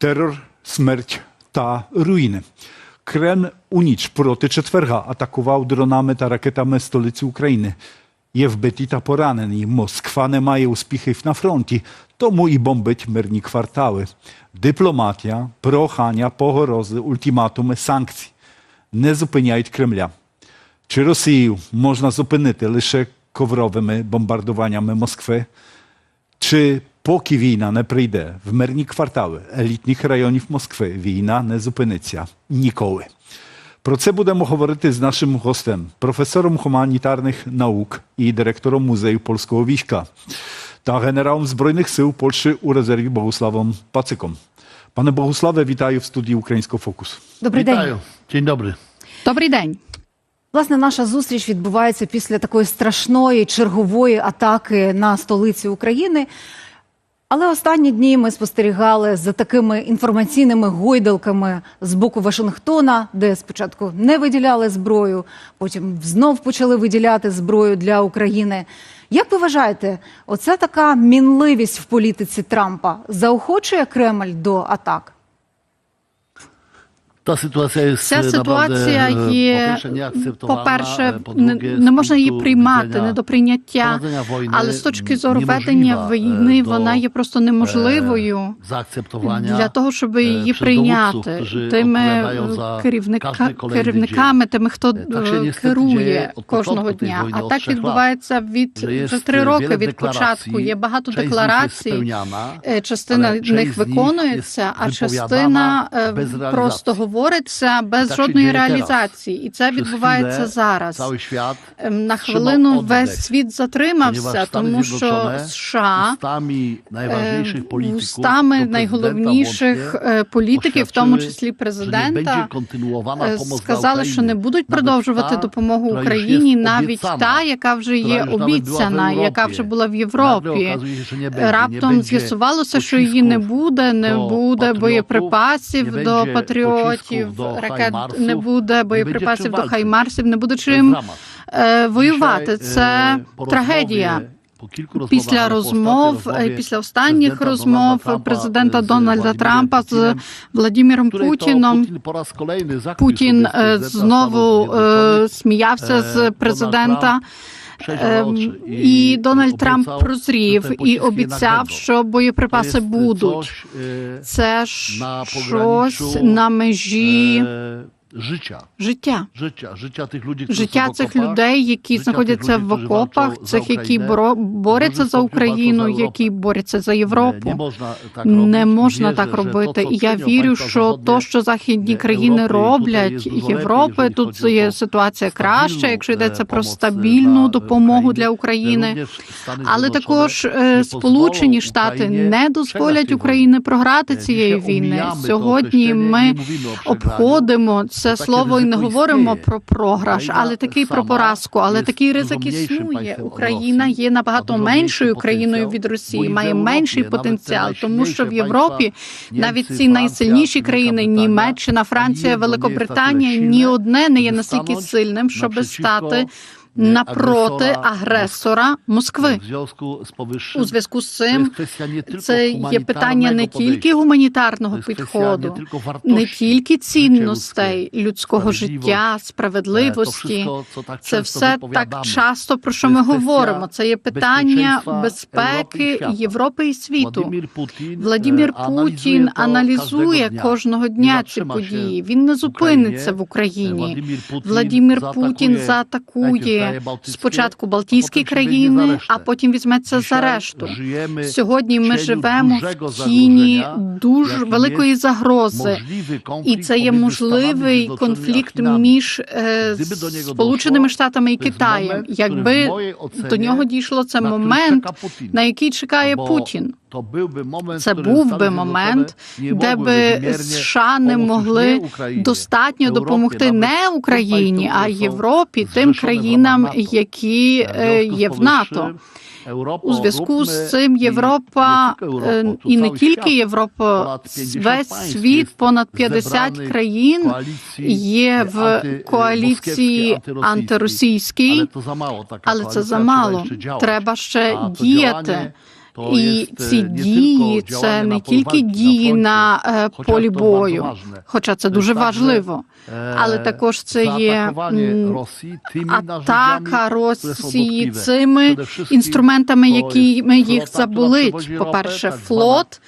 терор, смерть та руїни. Кремль у ніч проти четверга атакував дронами та ракетами столицю України. Є вбиті та поранені. Москва не має успіхів на фронті, тому і бомбить мирні квартали. Дипломатія, прохання, погрози, ультиматуми, санкції не зупиняють Кремля. Чи Росію можна зупинити лише ковровими бомбардуваннями Москви? Чи поки війна не прийде в мирні квартали елітних районів Москви, війна не зупиниться ніколи? Про це будемо говорити з нашим гостем, професором гуманітарних наук і директором музею польського війська та генералом Збройних сил Польщі у резерві Богуславом Пациком. Пане Богуславе, вітаю в студії Українського фокусу. Добрий день. Вітаю. Dzień dobry. Добрий день. Власне, наша зустріч відбувається після такої страшної чергової атаки на столицю України. Але останні дні ми спостерігали за такими інформаційними гойдалками з боку Вашингтона, де спочатку не виділяли зброю, потім знов почали виділяти зброю для України. Як ви вважаєте, оця така мінливість в політиці Трампа заохочує Кремль до атак? Sytuacja jest Ця ситуація e, є, nieakceptowalna, по-перше, e, не, не можна її приймати, не до прийняття. Але з точки зору ведення e, війни вона є просто неможливою для того, щоб її прийняти тими керівника, керівниками, тими, хто Е, е, керує кожного дня. А так відбувається від вже три роки від початку. Є багато декларацій. Е, Частина них виконується, а частина е, просто говориться без Так жодної реалізації, і це відбувається зараз. Ем, На хвилину весь світ затримався, тому що США устами е, najważniejszych устами найголовніших е, політиків, в тому числі президента, е, сказали, що не будуть продовжувати допомогу Україні, навіть та, яка вже є w обіцяна, яка вже була в Європі. Раптом з'ясувалося, що її не буде, не буде боєприпасів до патріотів, до ракет не буде боєприпасів до хаймарсів, не буде чим е, воювати. Це e, трагедія. Після розмов, ostatniej е, після останніх розмов президента Дональда Трампа з to Путіном. Путін е, знову е, сміявся Е, з президента. Ем, І Дональд Трамп прозрів і обіцяв, що боєприпаси будуть. e, Це ж на щось на межі życia. життя. Життя, життя тих людей, Життя в цих людей, які життя знаходяться тих в окопах, цих, які боро- борються за Україну, які борються за Європу. Не можна так Не можна так робити. І я вірю, що то, що західні країни роблять Європи, тут є ситуація краща, якщо е, йдеться про стабільну допомогу для України. Але також е, Сполучені Штати не дозволять Україні програти Е, цієї війни. Сьогодні ми обходимо слово і не говоримо про програш, але такий про поразку. Але такий ризик існує. Україна є набагато меншою країною від Росії, має менший потенціал, тому що в Європі навіть ці найсильніші країни Німеччина, Франція, Великобританія, ні одне не є настільки сильним, щоб стати напроти агресора Москви. У зв'язку з цим tylko це є питання не тільки гуманітарного підходу, не тільки цінностей людського життя, Е, справедливості. Це все так часто про що ми говоримо. Це є питання безпеки Європи і світу. Владимир Путін, е, аналізує кожного дня. ці події. Він не зупиниться в Україні. Владимир Владимир Путін заатакує заатакує спочатку Балтійські країни, а потім візьметься за решту. Сьогодні ми живемо в тіні дуже великої загрози. І це є можливий конфлікт між е, Сполученими Штатами і Китаєм. Якби до нього дійшло це момент, на який чекає Путін. То був би момент, Це був би момент, де би США не могли достатньо допомогти не Україні, а Європі, тим країнам, які е, z є в НАТО. У зв'язку з цим Європа е, і не тільки Європа, весь світ, понад 50 країн є в коаліції антиросійській, Але це замало. треба ще діяти. І e, ці дії це не тільки дії на е, полі бою, хоча це дуже важливо. e, Але також це є атака Росії цими інструментами, jest їх заболить. ropę, tak флот,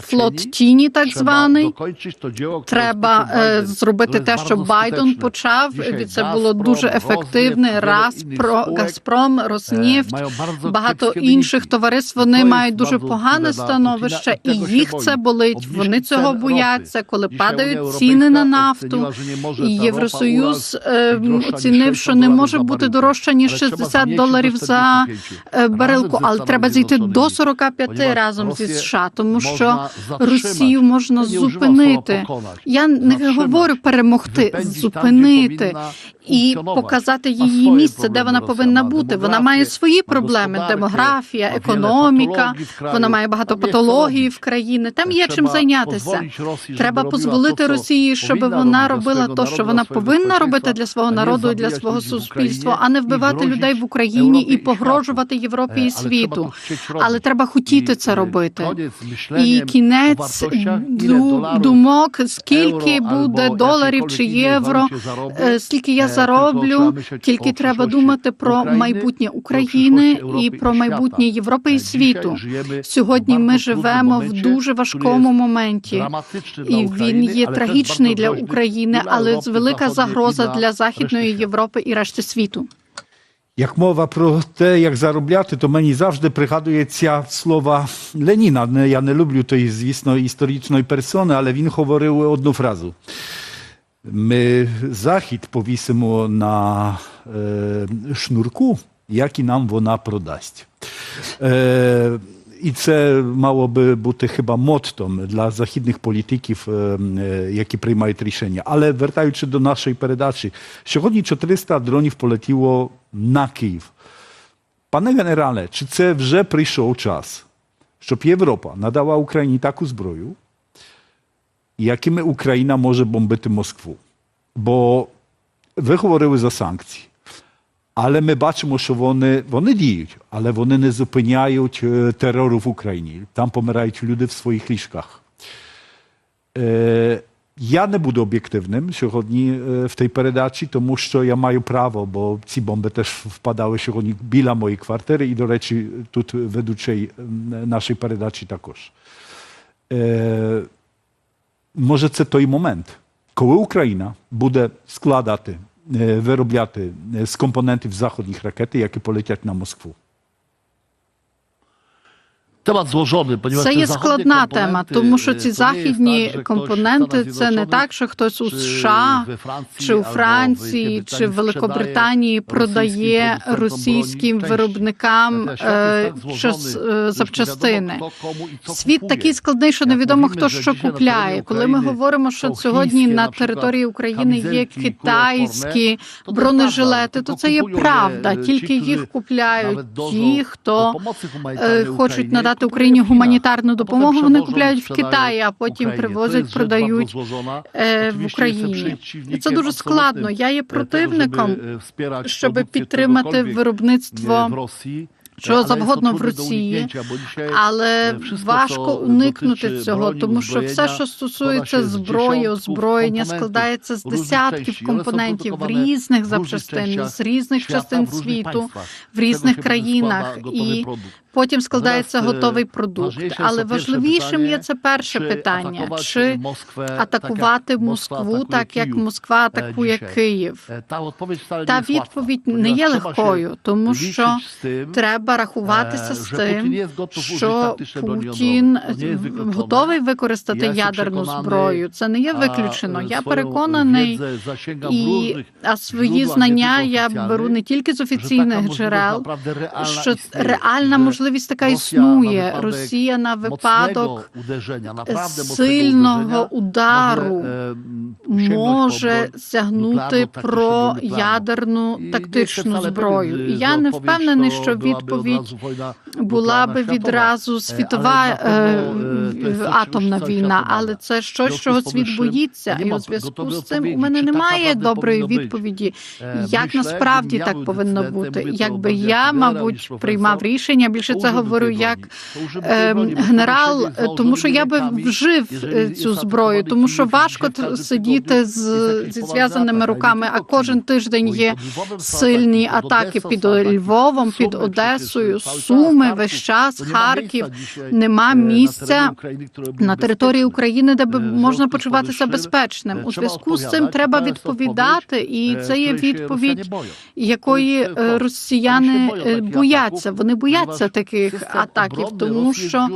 флот тіні, так званий. Треба е, зробити те, що Байден почав. Це було дуже ефективне. Раз про Газпром, e, Роснефть, багато інших товариств. Вони мають дуже погане становище, і їх це болить. Вони цього бояться, коли падають ціни на нафту. І Євросоюз е, оцінив, що не може бути дорожче ніж Але 60 доларів за 45. е, барелку, Разом зі але треба зійти до Zjednoczonymi. 45 разом зі США, тому що zatrzymać. Росію можна зупинити. Я не говорю перемогти, зупинити і показати її місце, де вона повинна бути. Вона має свої проблеми: демографія, економіка. Вона має багато патології в країні. Там є чим зайнятися. Треба дозволити Росії, щоб вона робила то, що вона повинна робити для свого народу і для свого суспільства, а не вбивати людей в Україні і і погрожувати Європі і світу. Але треба хотіти це е, робити. koniec І кінець думок, скільки буде доларів чи євро, е, скільки я е, зароблю, тільки треба думати про майбутнє України і про майбутнє. Європи і світу. Сьогодні ми живемо в дуже важкому моменті. І він є трагічний для України, але велика загроза для Західної. Європи і решти світу. Як мова про те, як заробляти, то мені завжди пригадується слова Леніна. Я не люблю тої, звісно, історичної персони, але він говорив одну фразу. Ми захід повісимо на е, шнурку, як і нам вона продасть. Е, і це мало би бути хіба моттом для західних політиків, е, е, які приймають рішення. Але вертаючи до нашої передачі, сьогодні 400 дронів полетіло на Київ. Пане генерале, чи це вже прийшов час, щоб Європа надала Україні таку зброю, якими Україна може бомбити Москву? Бо ви говорили за санкції. Але ми бачимо, що вони, вони діють, але вони не зупиняють е, терору в Україні. Там помирають люди в своїх ліжках. Е, я не буду об'єктивним сьогодні е, в тій передачі, тому що я маю право, бо ці бомби теж впадали сьогодні біля моєї квартири, і, до речі, тут ведучий м, нашої передачі також. Е, може, це той момент, коли Україна буде складати, е, виробляти е, з компонентів заходніх ракети, які полетять Temat złożony, Це є складна тема, тому що ці західні w компоненти це не так, що хтось у США чи у Франції чи в Великобританії продає російським виробникам світ е, так зложений, е, запчастини. Світ такий складний, що невідомо хто що купляє. Коли ми говоримо, що сьогодні на території України є китайські бронежилети, то це є правда. e, Тільки їх купляють ті, хто е, хочуть Україні, надати Україні гуманітарну допомогу. Вони купляють в Китаї, а потім привозять, продають bardzo złożona. е, в Україні. І це дуже складно. Я є противником, e, щоб підтримати czegokolwiek, виробництво e, to завгодно в Росії, але e, важко уникнути цього, тому що все, що стосується зброї, озброєння, складається з десятків компонентів різних запчастин з різних частин світу, в різних країнах, і потім складається е, готовий продукт. Але важливішим є це перше питання: чи атакувати Москву так, як Москва e, атакує? Київ? E, Та відповідь не є легкою, тому що tym, треба рахуватися е, з тим, що Путін готовий використати ядерну зброю. Це не є виключено. e, Я переконаний, і а свої знання я беру не тільки з офіційних джерел. Що реальна можливість така існує. Росія на випадок сильного удару po може сягнути про ядерну тактичну зброю. І я не впевнений, що byłaby відповідь була би відразу Е, світова е, е, атомна війна, але це щось, чого світ боїться. І у зв'язку з цим у мене немає доброї відповіді, як насправді так повинно бути. Якби я, мабуть, приймав рішення, більше це говорю як ем, генерал, тому що я би вжив цю зброю, тому що важко сидіти з, зі зв'язаними руками, а кожен тиждень є сильні атаки, під Одесою Львовом, під Суми Одесою, Суми, весь час, Харків. Нема е, місця były на території. України, де би Е, можна почуватися безпечним. е, У зв'язку з цим треба відповідати, і е, це є відповідь, якої е, росіяни е, бояться. Вони бояться таких атаків, тому що.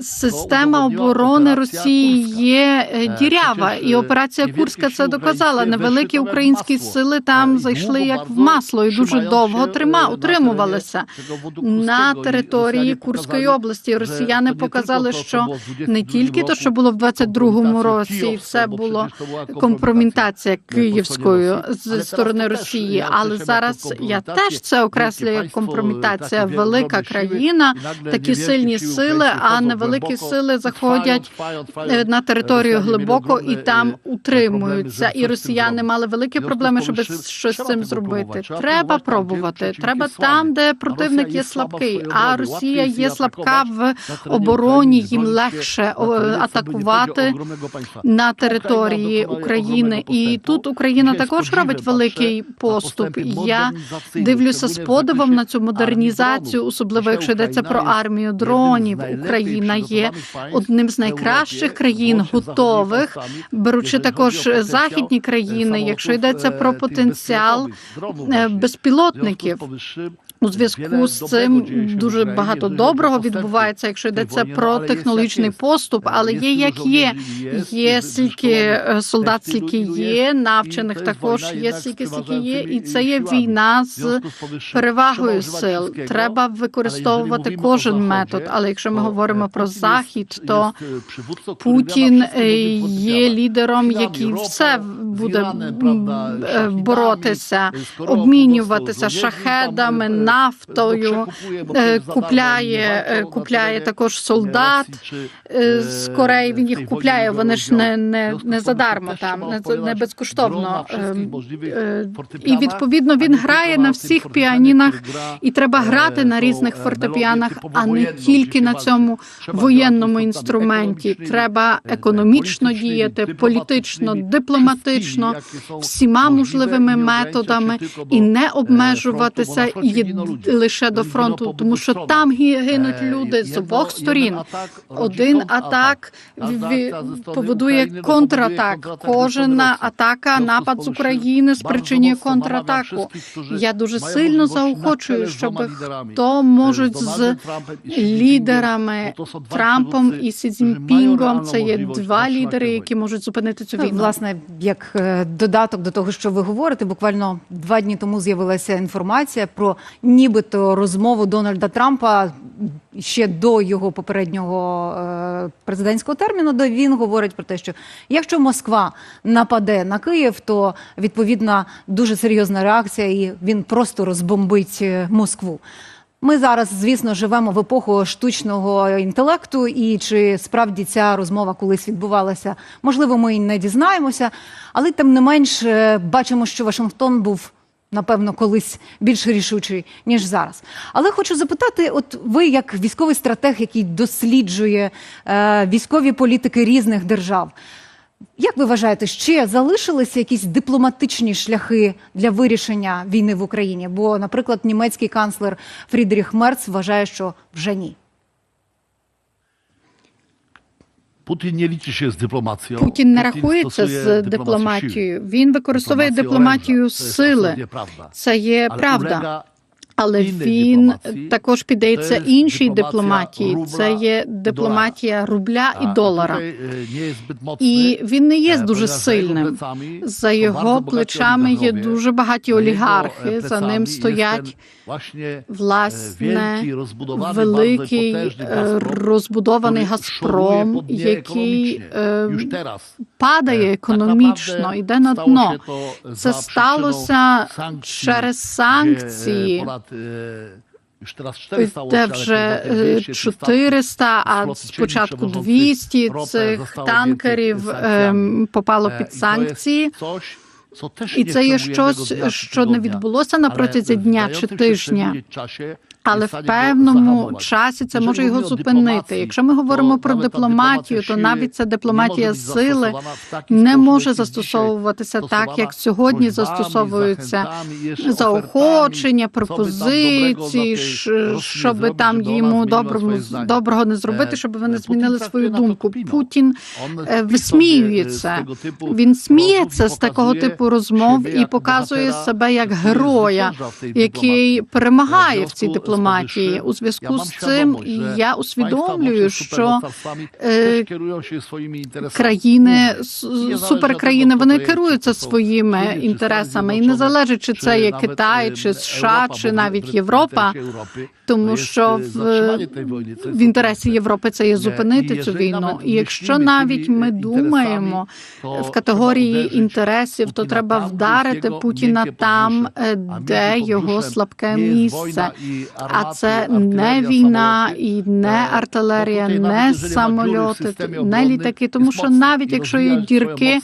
Система оборони Росії є е, Е, дірява, і е, операція Курська це доказала. Невеликі українські сили Е, там зайшли як в масло і дуже довго трима е, утримувалися на території Курської області. Росіяни показали, co що не тільки то, що було в 22-му році, все було компроментація київською з сторони Росії. Але зараз я теж це окреслюю як велике компрометація. Велика країна, такі сильні сили а невеликі сили заходять е, на територію глибоко і там е, утримуються. І росіяни мали великі проблеми, щоб щось з цим зробити. Треба пробувати. Треба там, де противник є слабкий, а. Росія є слабка в обороні. Їм легше атакувати на території України, і тут Україна також робить великий поступ. Я дивлюся з подивом на цю модернізацію, особливо якщо йдеться про армію дронів. Україна є одним з найкращих країн готових, беручи також потенціал, західні е, країни. Якщо йдеться е, про потенціал безпілотних дронів е, безпілотників. У зв'язку з цим дуже багато доброго відбувається, якщо йдеться про технологічний поступ, але є як є. Є стільки е, солдат, стільки є, навчених також є стільки, стільки є, і це є війна з перевагою сил. Треба використовувати кожен метод. Але якщо ми говоримо про захід, то Путін е, є лідером, який все буде е, боротися, обмінюватися шахедами, нафтою, е, купляє, е, купляє також солдат е, з Кореї. Він їх купляє. Вони ж не, не, не задармо там, не, не безкоштовно. Е, е, І відповідно він грає на всіх піанінах, і треба грати на різних фортепіанах, а не тільки на цьому воєнному інструменті. Треба економічно діяти, політично, дипломатично, всіма можливими методами і не обмежуватися єд- лише до фронту, тому що там гі- гинуть люди з обох сторін. Один атак поводує контратак. Кожна атака, напад з України спричинює контратаку. Я дуже сильно заохочую, щоб хто можуть з лідерами Трампом і Сі Цзіньпінгом, це є два лідери, які можуть зупинити цю Ну, війну. Власне, як е, додаток до того, що ви говорите, буквально два дні тому з'явилася інформація про нібито розмову Дональда Трампа ще до його попереднього е, президентського терміну, де він говорить про те, що якщо Москва нападе на Київ, то відповідна дуже серйозна реакція, і він просто розбомбить е, Москву. Ми зараз, звісно, живемо в епоху штучного інтелекту, і чи справді ця розмова колись відбувалася, можливо, ми і не дізнаємося, але тим не менш е, бачимо, що Вашингтон був. Напевно, колись більш рішучий ніж зараз. Але хочу запитати: от ви, як військовий стратег, який досліджує е, військові політики різних держав, як ви вважаєте, ще залишилися якісь дипломатичні шляхи для вирішення війни в Україні? Бо, наприклад, німецький канцлер Фрідріх Мерц вважає, що вже ні. Путін не się z dyplomacją. Путін не рахується з дипломатією. Він використовує дипломатію сили. Це є правда. Але він також піддається іншій дипломатії. Це є дипломатія рубля і долара. mocny, І він не є e, дуже сильним. За його плечами є дуже багаті олігархи. За ним стоять власне великий е, розбудований Газпром, який е, падає економічно, йде на дно. Це сталося через санкції. Ponad e, Już teraz 400 Де вже potem е, 200 czy 400, а спочатку przewodzących 200 ropę цих танкерів ем, попало Е, під санкції. І це є щось, що не відбулося на протязі дня чи тижня. Але в певному часі це може його зупинити. Якщо ми говоримо про дипломатію, то навіть ця дипломатія сили не може застосовуватися так, як сьогодні ж заохочення, пропозиції, щоб там йому zmieniła доброго, доброго не зробити, Е, щоб вони змінили свою думку. Путін е, wpisał висміюється. z Він сміється з такого типу розмов і показує себе як героя, який перемагає в цій z дипломатії. У зв'язку з цим я усвідомлюю, що е, країни суперкраїни вони керуються своїми інтересами, і не залежить, чи це є Китай, чи е, США, чи навіть Європа. Тому що в, в інтересі. Європи це є Е, зупинити цю війну. І якщо навіть ми думаємо в категорії інтересів, то треба вдарити Путіна там, е, де його слабке місце. А це не війна і не Е, артилерія, не самольоти, не літаки. Тому що навіть якщо є дірки,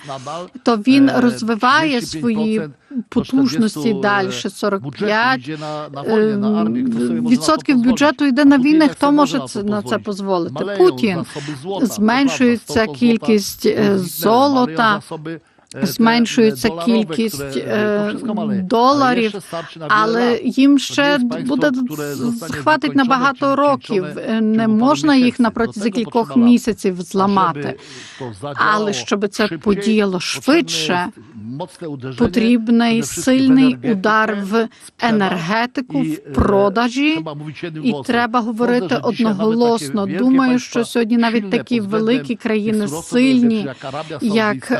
то він е, розвиває свої потужності далі. е, 45 на то відсотків бюджету йде на війни. Хто може це- на це дозволити? Путін зменшується кількість золота, e, зменшується кількість e, е, доларів, але їм ще буде хватить на багато років. Е, Не можна їх на протязі кількох місяців зламати. Але щоб це подіяло швидше, Потрібний сильний удар в енергетику, в е, продажі. І треба говорити одноголосно. Думаю, що сьогодні навіть такі великі країни сильні, як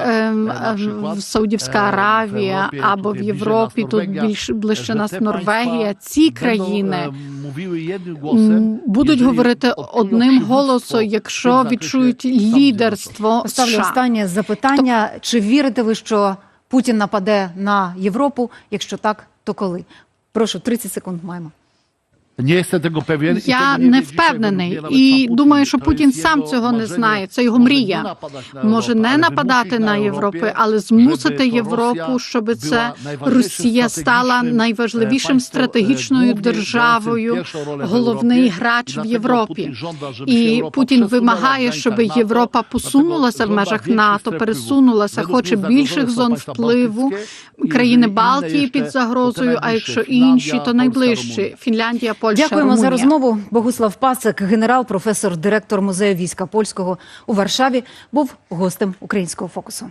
Саудівська e, Аравія або в Європі, тут більш ближче нас Норвегія. Ці країни будуть говорити одним голосом, якщо відчують лідерство Поставлю США. останнє запитання. Чи вірите ви, що Путін нападе на Європу? Якщо так, то коли? Прошу, 30 секунд маємо. Я не впевнений і думаю, що Путін сам цього не знає. Це його мрія. Може не нападати на Європу, але змусити Європу, щоб це Росія стала найважливішим e, e, стратегічною державою, головний грач в Європі. І Путін вимагає, щоб Європа посунулася в межах НАТО, пересунулася, хоче більших зон впливу. Країни Балтії під загрозою, а якщо інші, то найближчі. Фінляндія, Польща, Дякуємо за розмову. Богуслав Пасик, генерал, професор, директор музею війська польського у Варшаві, був гостем українського фокусу.